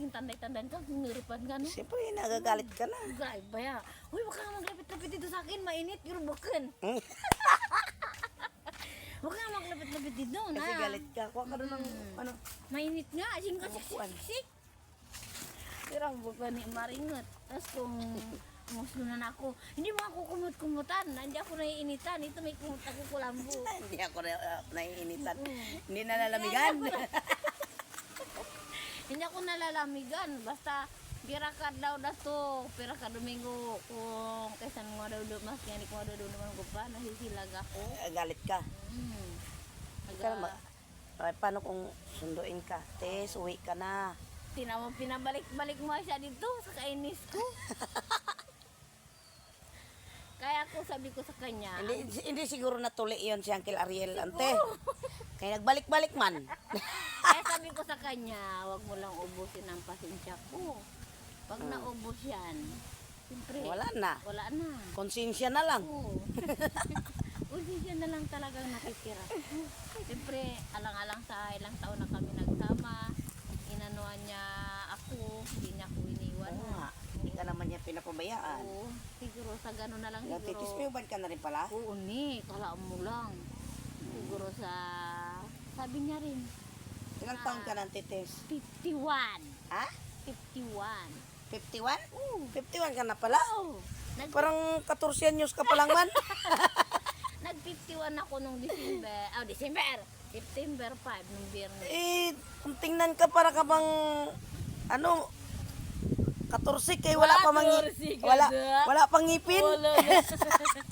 Yung tanday-tandan ka, niripan ka, no? Siyempre, nagagalit ka na. Grabe ba ya? Uy, baka nga maglapit-lapit dito sa akin, mainit, yung bukan. Hmm? Huwag ka nga maglapit-lapit dito, na. Kasi galit ka. Kuha ka rin ng, ano, Mainit nga, asing ka siksik. Pero ang bukan ni Maringot. Tapos kung muslunan ako, hindi mo ako kumut-kumutan. Hindi ako naiinitan. Ito may kumut ako kulambo. hindi ako na, uh, naiinitan. Hindi nalalamigan. hindi ako nalalamigan. Basta, pira ka daw na to. Pira ka Domingo. Kung kaysa nga daw do, mas yan, ko daw do naman ko pa. Nahisilag ako. galit ka. Hmm. Aga, ma- Ay, paano kung sunduin ka? Tes, uwi ka na. tinawag pinabalik-balik mo siya dito sa kainis ko. Kaya ako sabi ko sa kanya, Hindi, hindi siguro natuli yon si Uncle Ariel, ante. Kaya nagbalik-balik man. kaya sabi ko sa kanya, wag mo lang ubusin ang pasensya ko. Pag naubos yan, siyempre, Wala na. wala na. Konsensya na lang. Oo. Siya na lang talagang nakitira. Siyempre, alang-alang sa ilang taon na kami nagsama, inanuan niya ako, hindi niya ako iniwan. Oo nga. Hindi ka naman niya pinapabayaan. Oo, siguro sa gano'n na lang Natitis siguro. mo ka na rin pala? Oo, ni, kala mo lang. Siguro sa, sabi niya rin, Ilang taon ka ng titis? 51. Ha? 51. 51? Oo. 51 ka na pala? Oh, nag, Parang 14 anyos ka pa lang man. nag-51 ako nung December. Oh, December! September 5 nung biyernes. eh, kung tingnan ka para ka bang, ano, 14 kay wala pa mang 14 ka wala na? wala pang ngipin. Wala na.